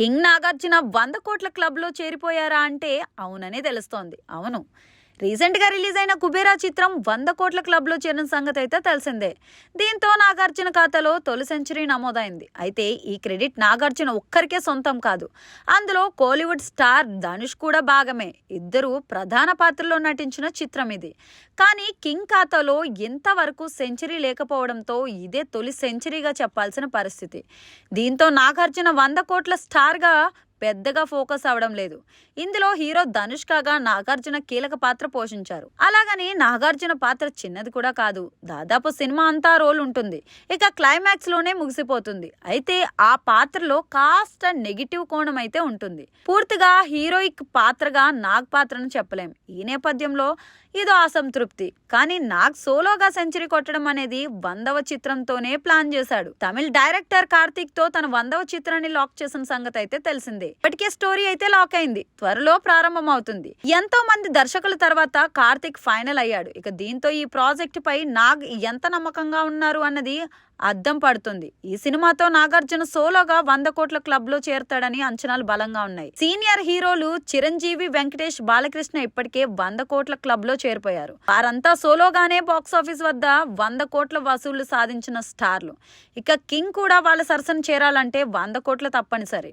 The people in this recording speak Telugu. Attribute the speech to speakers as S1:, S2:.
S1: కింగ్ నాగార్జున వంద కోట్ల క్లబ్లో చేరిపోయారా అంటే అవుననే తెలుస్తోంది. అవును. రీసెంట్గా రిలీజ్ అయిన కుబేరా చిత్రం వంద కోట్ల క్లబ్లో చేరిన సంగతి అయితే తెలిసిందే. దీంతో నాగార్జున ఖాతాలో తొలి సెంచరీ నమోదైంది. అయితే ఈ క్రెడిట్ నాగార్జున ఒక్కరికే సొంతం కాదు. అందులో కోలీవుడ్ స్టార్ ధనుష్ కూడా భాగమే. ఇద్దరు ప్రధాన పాత్రలో నటించిన చిత్రం ఇది. కానీ కింగ్ ఖాతాలో ఎంతవరకు సెంచరీ లేకపోవడంతో ఇదే తొలి సెంచరీగా చెప్పాల్సిన పరిస్థితి. దీంతో నాగార్జున వంద కోట్ల స్టార్గా పెద్దగా ఫోకస్ అవడం లేదు. ఇందులో హీరో ధనుష్ కాగా నాగార్జున కీలక పాత్ర పోషించారు. అలాగని నాగార్జున పాత్ర చిన్నది కూడా కాదు. దాదాపు సినిమా అంతా రోల్ ఉంటుంది. ఇక క్లైమాక్స్లోనే ముగిసిపోతుంది. అయితే ఆ పాత్రలో కాస్త నెగిటివ్ కోణం అయితే ఉంటుంది. పూర్తిగా హీరోయిక్ పాత్రగా నాగ్ పాత్రను చెప్పలేం. ఈ నేపథ్యంలో ఇదో అసంతృప్తి. కానీ నాగ్ సోలోగా సెంచరీ కొట్టడం అనేది వందవ చిత్రంతోనే ప్లాన్ చేశాడు. తమిళ్ డైరెక్టర్ కార్తీక్తో తన వందవ చిత్రాన్ని లాక్ చేసిన సంగతి అయితే తెలిసిందే. ఇప్పటికే స్టోరీ అయితే లాక్ అయింది. త్వరలో ప్రారంభం అవుతుంది ఎంతో మంది దర్శకుల తర్వాత కార్తిక్ ఫైనల్ అయ్యాడు. ఇక దీంతో ఈ ప్రాజెక్ట్ పై నాగ్ ఎంత నమ్మకంగా ఉన్నారు అన్నది అద్దం పడుతుంది. ఈ సినిమాతో నాగార్జున సోలోగా వంద కోట్ల క్లబ్లో చేరతాడని అంచనాలు బలంగా ఉన్నాయి. సీనియర్ హీరోలు చిరంజీవి వెంకటేష్ బాలకృష్ణ ఇప్పటికే వంద కోట్ల క్లబ్లో చేరిపోయారు. వారంతా సోలోగానే బాక్స్ ఆఫీస్ వద్ద వంద కోట్ల వసూళ్ళు సాధించిన స్టార్లు. ఇక కింగ్ కూడా వాళ్ళ సరసన చేరాలంటే వంద కోట్ల తప్పనిసరి.